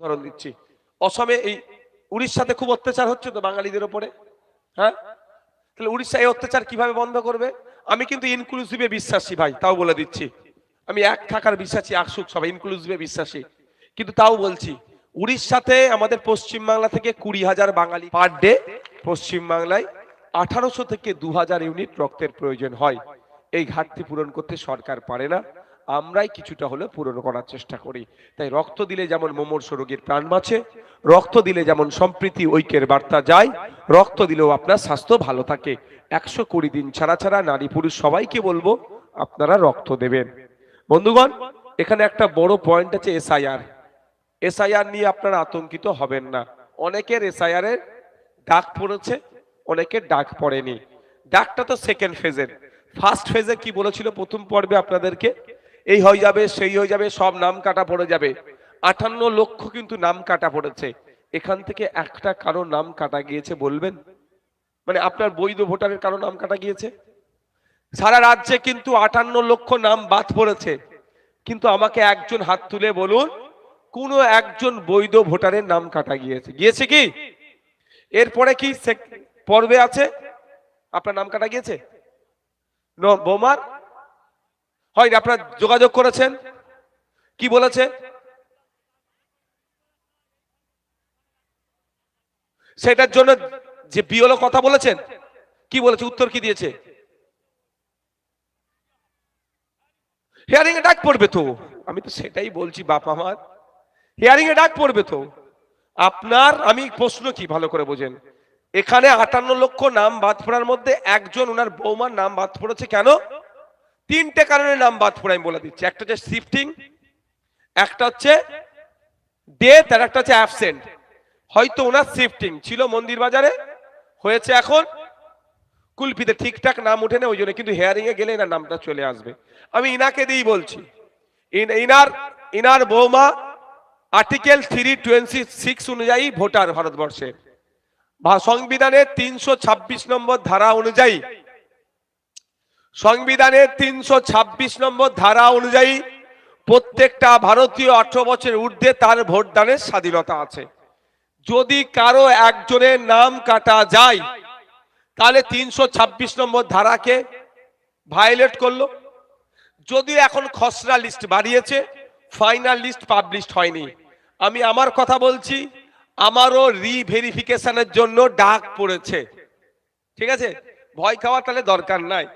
উদাহরণ দিচ্ছি। অসমে এই উড়িষ্যাতে খুব অত্যাচার হচ্ছে তো বাঙালিদের ওপরে হ্যাঁ? তাহলে উড়িষ্যা এই অত্যাচার কীভাবে বন্ধ করবে? আমি কিন্তু ইনক্লুসিভে বিশ্বাসী ভাই, তাও বলে দিচ্ছি। আমি এক থাকার বিশ্বাসী আসুক সবাই ইনক্লুসিভে বিশ্বাসী। কিন্তু তাও বলছি, উড়িষ্যাতে আমাদের পশ্চিমবাংলা থেকে কুড়ি হাজার বাঙালি পার ডে পশ্চিমবাংলায় আঠারোশো থেকে দু হাজার ইউনিট রক্তের প্রয়োজন হয়। এই ঘাটতি পূরণ করতে সরকার পারে না। আমরাই কিছুটা হলে পূরণ করার চেষ্টা করি। তাই রক্ত দিলে যেমন মোমর্ষ রোগীর প্রাণ বাঁচে, রক্ত দিলে যেমন সম্প্রীতি ঐক্যের বার্তা যায়, রক্ত দিলেও আপনার স্বাস্থ্য ভালো থাকে। একশো কুড়ি দিন ছাড়া ছাড়া নারী পুরুষ সবাইকে বলব, আপনারা রক্ত দেবেন। বন্ধুগণ, এখানে একটা বড় পয়েন্ট আছে এসআইআর এসআইআর নিয়ে আপনারা আতঙ্কিত হবেন না। অনেকের এসআইআর এর ডাক পড়েছে, অনেকের ডাক পড়েনি। ডাকটা তো সেকেন্ড ফেজের ফার্স্ট ফেজে কি বলেছিল প্রথম পর্বে আপনাদেরকে? এই হয়ে যাবে, সেই হয়ে যাবে, সব নাম কাটা পড়ে যাবে। আটান্ন লক্ষ কিন্তু নাম কাটা পড়েছে। এখান থেকে একটা কারও নাম কাটা গিয়েছে বলবেন? মানে আপনার বৈধ ভোটারের কারও নাম কাটা গিয়েছে? সারা রাজ্যে কিন্তু আটান্ন লক্ষ নাম বাদ পড়েছে। কিন্তু আমাকে একজন হাত তুলে বলুন, কোন একজন বৈধ ভোটারের নাম কাটা গিয়েছে। গিয়েছে কি? এরপরে কি পর্বে আছে? আপনার নাম কাটা গিয়েছে? বোমার? হয়নি আপনারা যোগাযোগ করেছেন? কি বলেছে? সেটার জন্য যে বিওলো কথা বলেছেন, কি বলেছে? উত্তর কি দিয়েছে? হিয়ারিং এ ডাক পড়বে তো। আমি তো সেটাই বলছি, বাপ আমার। হিয়ারিং এ ডাক পড়বে তো। আপনার, আমি প্রশ্ন কি, ভালো করে বোঝেন। এখানে আটান্ন লক্ষ নাম বাদ পড়ার মধ্যে একজন ওনার বৌমার নাম বাদ পড়েছে কেন? তিনটে কারণে নাম বাদ পড়ে আমি বলে দিচ্ছি। একটা হচ্ছে শিফটিং একটা হচ্ছে ডেথ আর একটা হচ্ছে অ্যাবসেন্ট হয়তো ওনার শিফটিং ছিল মন্দির বাজারে, হয়েছে এখন কুলপিতে ঠিকঠাক নাম উঠে না, ওই জন্য কিন্তু হেয়ারিং এ গেলে এনার নামটা চলে আসবে। আমি ইনাকে দিয়েই বলছি, ইন- ইনার ইনার বৌমা আর্টিকেল থ্রি টোয়েন্টি সিক্স অনুযায়ী ভোটার ভারতবর্ষে। সংবিধানের তিনশো ছাব্বিশ নম্বর ধারা অনুযায়ী সংবিধানের তিনশো ছাব্বিশ নম্বর ধারা অনুযায়ী প্রত্যেকটা ভারতীয় আঠারো বছরের ঊর্ধ্বে তার ভোটদানের স্বাধীনতা আছে। যদি কারও একজনের নাম কাটা যায়, তাহলে তিনশো ছাব্বিশ নম্বর ধারাকে ভায়োলেট করল। যদিও এখন খসড়া লিস্ট বাড়িয়েছে, ফাইনাল লিস্ট পাবলিশড হয়নি। আমি আমার কথা বলছি, আমারও রিভেরিফিকেশনের জন্য ডাক পড়েছে। ঠিক আছে? ভয় খাওয়ার তাহলে দরকার নাই।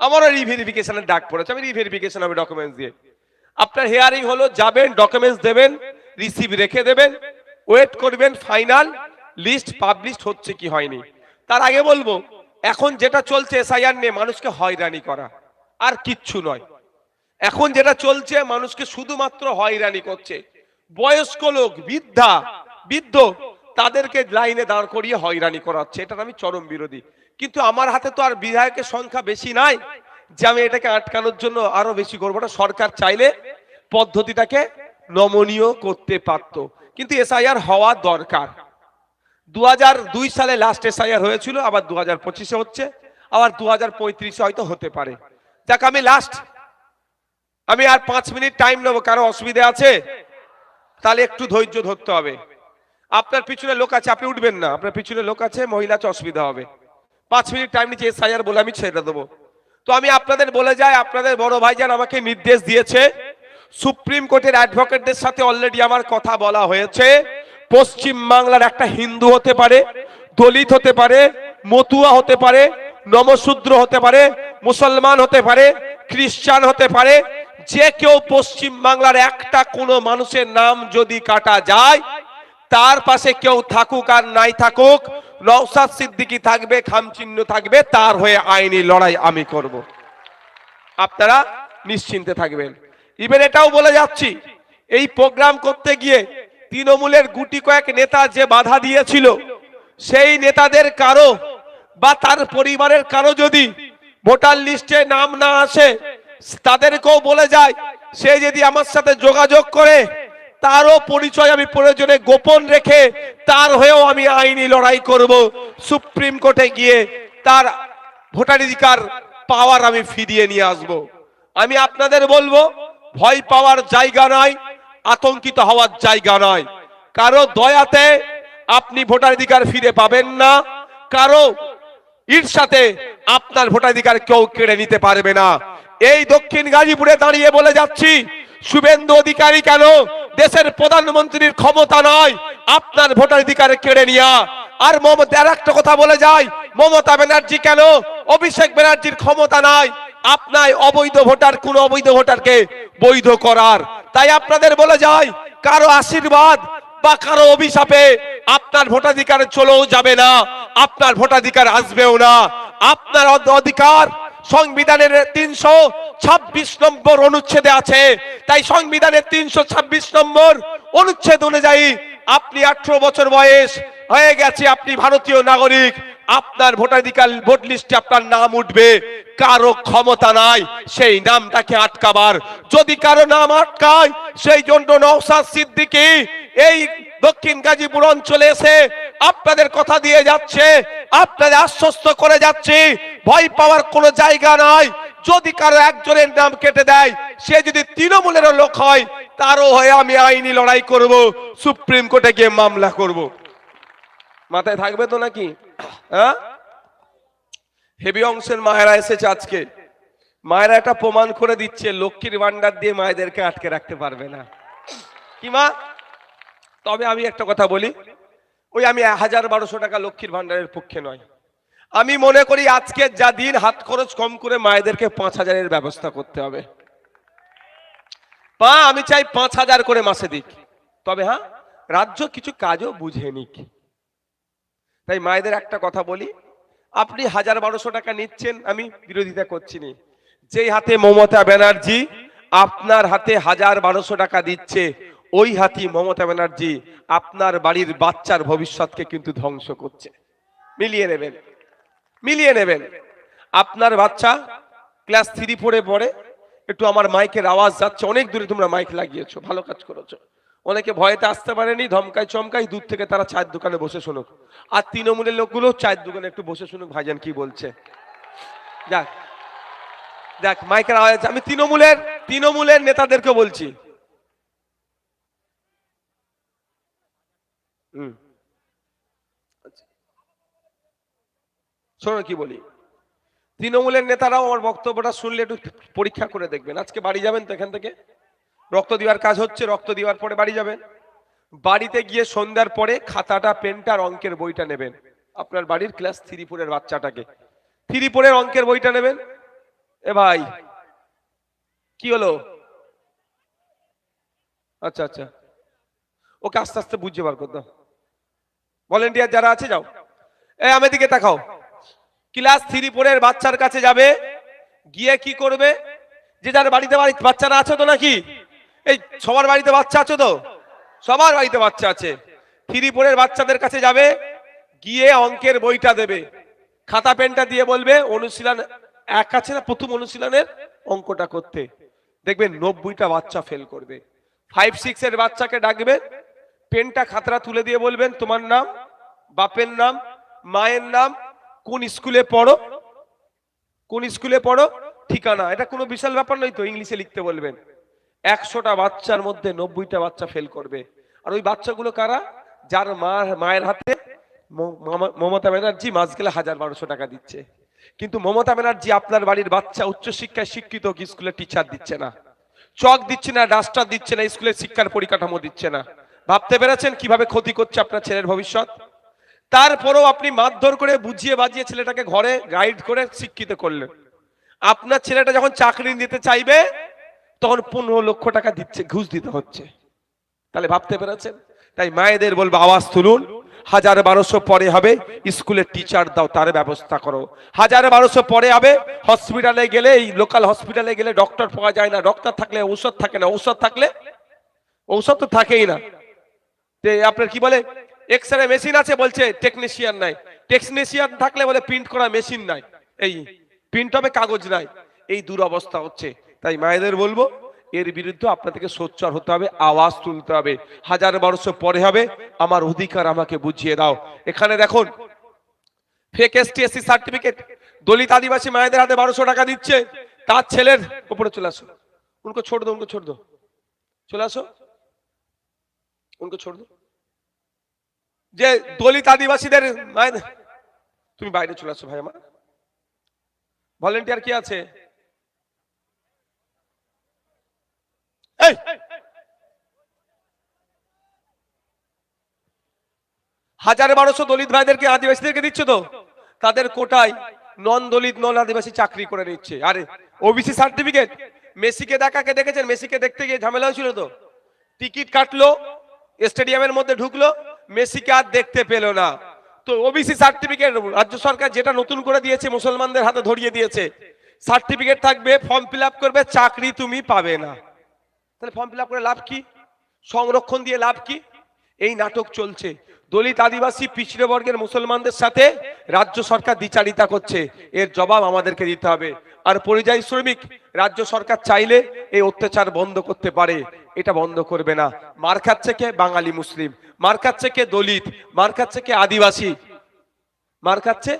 আমারও রিভেরিফিকেশনের ডাক পড়েছে, আমি রিভেরিফিকেশন হবে ডকুমেন্টস দিয়ে। আপনার হেয়ারিং হলো, যাবেন ডকুমেন্টস দেবেন রিসিভ রেখে দেবেন ওয়েট করবেন ফাইনাল লিস্ট পাবলিশড হচ্ছে কি হয়নি। তার আগে বলব, এখন যেটা চলছে এসআইআর নিয়ে মানুষকে হয়রানি করা, আর কিচ্ছু নয়। এখন যেটা চলছে, মানুষকে শুধুমাত্র হয়রানি করছে। বয়স্ক লোক, বৃদ্ধা, বৃদ্ধ, তাদেরকে লাইনে দাঁড় করিয়ে হয়রানি করাচ্ছে, এটার আমি চরম বিরোধী। কিন্তু আমার হাতে তো আর বিধায়কের সংখ্যা বেশি নাই যে আমি এটাকে আটকানোর জন্য আরও বেশি করব। না সরকার চাইলে পদ্ধতিটাকে নমনীয় করতে পারতো। কিন্তু এসআইআর হওয়া দরকার। দু দুই সালে লাস্ট এসআইআর হয়েছিল, আবার দু হাজার পঁচিশে হচ্ছে, আবার দু হাজার পঁয়ত্রিশে হয়তো হতে পারে। যাক, আমি লাস্ট আমি আর পাঁচ মিনিট টাইম নেব, কারও অসুবিধা আছে? তাহলে একটু ধৈর্য ধরতে হবে। আপনার পিছনে লোক আছে, আপনি উঠবেন না। আপনার পিছনে লোক আছে, মহিলা আছে, অসুবিধা হবে। পাঁচ মিনিট টাইম নিচে এসআইআর বলে আমি ছেড়ে দেবো। তো আমি আপনাদের বলে যাই, আপনাদের বড় ভাইজান আমাকে নির্দেশ দিয়েছে, সুপ্রিম কোর্টের অ্যাডভোকেটদের সাথে অলরেডি আমার কথা বলা হয়েছে। পশ্চিম বাংলার একটা হিন্দু হতে পারে, দলিত হতে পারে, মতুয়া হতে পারে, নমশূদ্র হতে পারে, মুসলমান হতে পারে, খ্রিস্টান হতে পারে, যে কেউ পশ্চিম বাংলার একটা কোনো মানুষের নাম যদি কাটা যায়, তার পাশে কেউ থাকুক আর নাই থাকুক নওসাদ সিদ্দিকি থাকবে, খামচিহ্ন থাকবে, তার হয়ে আইনি লড়াই আমি করব। আপনারা নিশ্চিন্তে থাকবেন। ইভেন এটাও বলে যাচ্ছি, এই প্রোগ্রাম করতে গিয়ে তৃণমূলের গুটি কয়েক নেতা যে বাধা দিয়েছিল, সেই নেতাদের কারও বা তার পরিবারের কারও যদি ভোটার লিস্টে নাম না আসে, তাদেরকেও বলে যায়, সে যদি আমার সাথে যোগাযোগ করে তারও পরিচয় আমি প্রয়োজনে গোপন রেখে তার হয়েও আমি আইনি লড়াই করব। সুপ্রিম কোর্টে গিয়ে তার ভোটাধিকার পাওয়ার আমি ফিরিয়ে নিয়ে আসব। আমি আপনাদের বলব, ভয় পাওয়ার জায়গা নয় আতঙ্কিত হওয়ার জায়গা নয় কারও দয়াতে আপনি ভোটাধিকার ফিরে পাবেন না, কারও ঈর্ষাতে আপনার ভোটাধিকার কেউ কেড়ে নিতে পারবে না। এই দক্ষিণ গাজীপুরে দাঁড়িয়ে বলে যাচ্ছি শুভেন্দু অধিকারী কেন? দেশের প্রধানমন্ত্রীর ক্ষমতা নয়। আপনার ভোটাধিকার কেড়ে নিয়া। আর মমতা আর একটা কথা বলে যায় মমতা ব্যানার্জি কেন? অভিষেক ব্যানার্জির ক্ষমতা নাই। আপনার অবৈধ ভোটার কোন অবৈধ ভোটারকে বৈধ করার। তাই আপনাদের বলে যায় কারও আশীর্বাদ বা কারও অভিশাপে আপনার ভোটাধিকার চলেও যাবে না। আপনার ভোটাধিকার আসবেও না। আপনার অধ- অধিকার সংবিধানের তিনশো ছাব্বিশ নম্বর অনুচ্ছেদে আছে। তাই সংবিধানের তিনশো ছাব্বিশ নম্বর অনুচ্ছেদ অনুযায়ী আপনি আঠারো বছর বয়স, হয়ে গেছে আপনি ভারতীয় নাগরিক, আপনার ভোটাধিকার ভোট লিস্টে আপনার নাম উঠবে। কারও ক্ষমতা নাই, সেই নামটাকে আটকাবার। যদি কারও নাম আটকায়, সেই জন্য নওসাদ সিদ্দিকী এই দক্ষিণ গাজীপুর অঞ্চলে এসে আপনাদের কথা দিয়ে যাচ্ছে, আপনাদের আশ্বস্ত করে যাচ্ছে ভয় পাওয়ার কোনো জায়গা নাই। যদি কারও একজনের নাম কেটে দেয়, সে যদি তৃণমূলেরও লোক হয়, তারও হয়ে আমি আইনি লড়াই করব, সুপ্রিম কোর্টে গিয়ে মামলা করব। মাথায় থাকবে তো নাকি? হ্যাঁ? হেভি অংশের মায়েরা এসেছে আজকে। মায়েরা একটা প্রমাণ করে দিচ্ছে, লক্ষ্মীর ভান্ডার দিয়ে মায়েদেরকে আটকে রাখতে পারবে না। কি মা? তবে আমি একটা কথা বলি, ওই আমি হাজার বারোশো টাকা লক্ষ্মীর ভান্ডারের পক্ষে নয়। আমি মনে করি আজকে যা দিন হাত খরচ কম করে মায়েদেরকে পাঁচ হাজারের ব্যবস্থা করতে হবে। পা আমি চাই পাঁচ হাজার করে মাসে দিক। তবে হ্যাঁ রাজ্য কিছু কাজও বুঝে নিক। তাই মায়েদের একটা কথা বলি, আপনি হাজার বারোশো টাকা নিচ্ছেন, আমি বিরোধিতা করছি নি। যেই হাতে মমতা ব্যানার্জি আপনার হাতে হাজার বারোশো টাকা দিচ্ছে, ওই হাতি মমতা ব্যানার্জি আপনার বাড়ির বাচ্চার ভবিষ্যৎকে কিন্তু ধ্বংস করছে। মিলিয়ে নেবেন। মিলিয়ে নেবেন। আপনার বাচ্চা ক্লাস থ্রি ফোরে পড়ে, একটু আমার মাইকের আওয়াজ যাচ্ছে, অনেক দূরে তোমরা মাইক লাগিয়েছো, ভালো কাজ করেছ। অনেকে ভয়েতে আসতে পারেনি ধমকাই চমকাই দূর থেকে তারা চায়ের দোকানে বসে শুনুক। আর তৃণমূলের লোকগুলো চায়ের দোকানে একটু বসে শুনুক, ভাইজান কি বলছে। যাক দেখ মাইকের আওয়াজ, আমি তৃণমূলের তৃণমূলের নেতাদেরকে বলছি। হুম। শোনো কি বলি? তৃণমূলের নেতারাও আমার বক্তব্যটা শুনলে একটু পরীক্ষা করে দেখবেন। আজকে বাড়ি যাবেন তো এখান থেকে? রক্ত দেওয়ার কাজ হচ্ছে, রক্ত দেওয়ার পরে বাড়ি যাবেন। বাড়িতে গিয়ে সন্ধ্যার পরে খাতাটা, পেনটা, অঙ্কের বইটা নেবেন। আপনার বাড়ির ক্লাস থ্রি ফোরের বাচ্চাটাকে। থ্রি ফোরের অঙ্কের বইটা নেবেন? এ ভাই, কি হলো? আচ্ছা আচ্ছা। ওকে আস্তে আস্তে বুঝতে বার করতো ভলেন্টিয়ার যারা আছে, যাও। এ আমি দিকে তাকাও। ক্লাস থ্রি ফোরের বাচ্চার কাছে যাবে, গিয়ে কি করবে? যে যার বাড়িতে বাড়ি বাচ্চারা আছে তো নাকি? এই সবার বাড়িতে বাচ্চা আছে তো? সবার বাড়িতে বাচ্চা আছে। থ্রি ফোরের বাচ্চাদের কাছে যাবে, গিয়ে অঙ্কের বইটা দেবে। খাতা পেনটা দিয়ে বলবে, অনুশীলন এক আছে না প্রথম অনুশীলনের অঙ্কটা করতে। দেখবেন নব্বইটা বাচ্চা ফেল করবে। ফাইভ সিক্স এর বাচ্চাকে ডাকবে, পেনটা খাতরা তুলে দিয়ে বলবেন, তোমার নাম, বাপের নাম, মায়ের নাম কোন স্কুলে পড়ো? কোন স্কুলে পড়ো? ঠিকানা। এটা কোনো বিশাল ব্যাপার নয় তো, ইংলিশে লিখতে বলবেন। একশোটা বাচ্চার মধ্যে নব্বইটা বাচ্চা ফেল করবে। আর ওই বাচ্চাগুলো কারা? যার মা মায়ের হাতে মমতা ব্যানার্জি মাস গেলে হাজার বারোশো টাকা দিচ্ছে। কিন্তু মমতা ব্যানার্জি আপনার বাড়ির বাচ্চা উচ্চশিক্ষায় শিক্ষিত কি স্কুলে টিচার দিচ্ছে না? চক দিচ্ছে না, ডাস্টার দিচ্ছে না, স্কুলের শিক্ষার পরিকাঠামো দিচ্ছে না। ভাবতে পেরেছেন কীভাবে ক্ষতি করছে আপনার ছেলের ভবিষ্যৎ? তারপরেও আপনি মারধর করে বুঝিয়ে বাজিয়ে ছেলেটাকে ঘরে গাইড করে শিক্ষিত করলেন। আপনার ছেলেটা যখন চাকরি নিতে চাইবে, তখন পনেরো লক্ষ টাকা দিচ্ছে, ঘুষ দিতে হচ্ছে। তাহলে ভাবতে পেরেছেন? তাই মায়েদের বলব, আওয়াজ তুলুন। হাজার বারোশো পরে হবে, স্কুলের টিচার দাও, তার ব্যবস্থা করো। হাজার বারোশো পরে হবে হসপিটালে গেলে, এই লোকাল হসপিটালে গেলে ডক্টর পাওয়া যায় না। ডক্টর থাকলে ঔষধ থাকে না। ঔষধ থাকলে? ঔষধ তো থাকেই না। তে আপনার কি বলে? এক্স রে মেশিন আছে বলছে টেকনিশিয়ান নাই। টেকনিশিয়ান থাকলে বলে প্রিন্ট করা মেশিন নাই। এই প্রিন্ট হবে কাগজ নাই। এই দুরবস্থা হচ্ছে। তাই মায়েদের বলব, এর বিরুদ্ধে আপনাদেরকে সোচ্চার হতে হবে, আওয়াজ তুলতে হবে। হাজার বারোশো পরে হবে, আমার অধিকার আমাকে বুঝিয়ে দাও। এখানে দেখুন ফেক এসটি এসসি সার্টিফিকেট দলিত আদিবাসী মায়েদের হাতে বারোশো টাকা দিচ্ছে, তার ছেলের উপরে চলে আসো। উনকো ছোট দো, উনকো ছোট দো। চলে আসো। উনকে ছোড় দো। যে দলিত আদিবাসীদের তুমি বাইরে চলে আসো ভাই আমার। ভলেন্টিয়ার কি আছে? হাজার বারোশো দলিত ভাইদেরকে আদিবাসীদেরকে দিচ্ছে তো? তাদের কোটায় নন দলিত নন আদিবাসী চাকরি করে নিচ্ছে। আরে ওবিসি সার্টিফিকেট মেসিকে দেখাকে দেখেছেন? মেসিকে দেখতে গিয়ে ঝামেলা হয়েছিল তো? টিকিট কাটলো, স্টেডিয়ামের মধ্যে ঢুকলো মেসিকে আর দেখতে পেল না। তো ওবিসি সার্টিফিকেট রাজ্য সরকার যেটা নতুন করে দিয়েছে, মুসলমানদের হাতে ধরিয়ে দিয়েছে সার্টিফিকেট থাকবে ফর্ম ফিল করবে, চাকরি তুমি পাবে না। তাহলে ফর্ম ফিল করে লাভ কি? সংরক্ষণ দিয়ে লাভ কি? এই নাটক চলছে। দলিত আদিবাসী পিছড়ে বর্গের মুসলমানদের সাথে রাজ্য সরকার দ্বিচারিতা করছে। এর জবাব আমাদেরকে দিতে হবে। আর পরিযায়ী শ্রমিক রাজ্য সরকার চাইলে এই অত্যাচার বন্ধ করতে পারে। এটা বন্ধ করবে না। মার খাচ্ছে কে? বাঙালি মুসলিম। মার খাচ্ছে কে? দলিত। মার খাচ্ছে কে? আদিবাসী। মার খাচ্ছে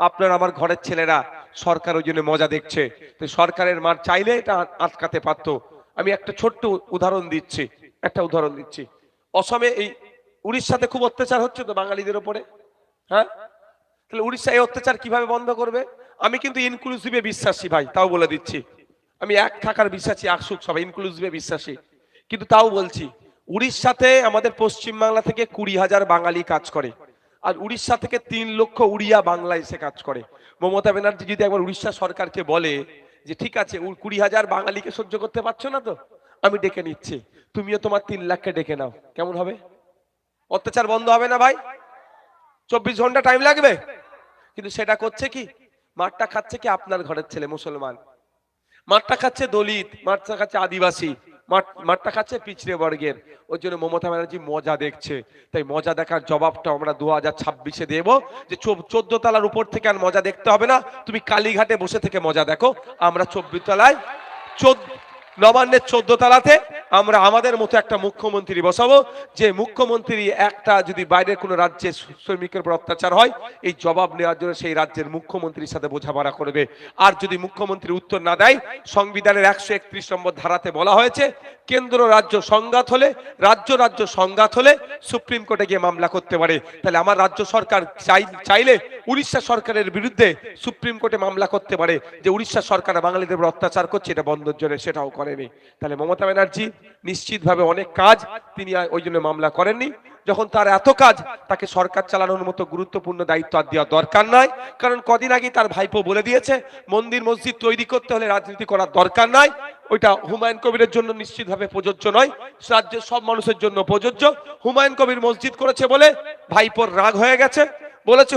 আপনার আমার ঘরের ছেলেরা। সরকার ওই জন্য মজা দেখছে। তো সরকারের মার চাইলে এটা আটকাতে পারতো। আমি একটা ছোট্ট উদাহরণ দিচ্ছি। একটা উদাহরণ দিচ্ছি। অসমে এই উড়িষ্যাতে খুব অত্যাচার হচ্ছে তো বাঙালিদের ওপরে? হ্যাঁ? তাহলে উড়িষ্যা এই অত্যাচার কীভাবে বন্ধ করবে? আমি কিন্তু ইনক্লুসিভে বিশ্বাসী ভাই, তাও বলে দিচ্ছি। আমি এক থাকার বিশ্বাসী আকসুক সবাই ইনক্লুসিভে বিশ্বাসী। কিন্তু তাও বলছি, উড়িষ্যাতে আমাদের পশ্চিমবাংলা থেকে কুড়ি হাজার বাঙালি কাজ করে, আর উড়িষ্যা থেকে তিন লক্ষ উড়িয়া বাংলা এসে কাজ করে। মমতা ব্যানার্জি যদি একবার উড়িষ্যা সরকারকে বলে যে, ঠিক আছে কুড়ি হাজার বাঙালিকে সহ্য করতে পারছ না তো? আমি ডেকে নিচ্ছি। তুমিও তোমার তিন লাখকে ডেকে নাও। কেমন হবে? অত্যাচার বন্ধ হবে না ভাই? চব্বিশ ঘণ্টা টাইম লাগবে? কিন্তু সেটা করছে কি? মাঠটা খাচ্ছে কি আপনার ঘরের ছেলে, মুসলমান? মাঠটা খাচ্ছে দলিত, মাঠটা খাচ্ছে আদিবাসী, মাঠ, মাঠটা খাচ্ছে পিছড়ে বর্গের। ওই জন্য মমতা ব্যানার্জি মজা দেখছে। তাই মজা দেখার জবাবটা আমরা দু হাজার ছাব্বিশে দেব যে চোদ্দ তলার উপর থেকে আর মজা দেখতে হবে না। তুমি কালীঘাটে বসে থেকে মজা দেখো। আমরা চব্বিশ তলায় চোদ্দ নবান্নের চোদ্দ তালাতে আমরা আমাদের মতো একটা মুখ্যমন্ত্রী বসাবো। যে মুখ্যমন্ত্রী একটা যদি বাইরের কোনো রাজ্যে শ্রমিকের উপর অত্যাচার হয়, এই জবাব নেওয়ার জন্য সেই রাজ্যের মুখ্যমন্ত্রীর সাথে বোঝাপড়া করবে। আর যদি মুখ্যমন্ত্রী উত্তর না দেয়, সংবিধানের একশো একত্রিশ নম্বর ধারাতে বলা হয়েছে, কেন্দ্র রাজ্য সংঘাত হলে, রাজ্য রাজ্য সংঘাত হলে সুপ্রিম কোর্টে গিয়ে মামলা করতে পারে। তাহলে আমার রাজ্য সরকার চাই, চাইলে উড়িষ্যা সরকারের বিরুদ্ধে সুপ্রিম কোর্টে মামলা করতে পারে। যে উড়িষ্যা সরকার বাঙালিদের উপর অত্যাচার করছে, এটা বন্ধের জন্য সেটাও করেনি। তাহলে মমতা ব্যানার্জি নিশ্চিতভাবে অনেক কাজ তিনি ওই জন্য মামলা করেননি। যখন তার এত কাজ, তাকে সরকার চালানোর মতো গুরুত্বপূর্ণ দায়িত্ব আর দেওয়া দরকার নয় কারণ কদিন আগে তার ভাইপো বলে দিয়েছে, মন্দির মসজিদ তৈরি করতে হলে রাজনীতি করার দরকার নাই। ওইটা হুমায়ুন কবিরের জন্য নিশ্চিতভাবে প্রযোজ্য নয়। রাজ্যের সব মানুষের জন্য প্রযোজ্য। হুমায়ুন কবির মসজিদ করেছে বলে ভাইপোর রাগ হয়ে গেছে। বলেছে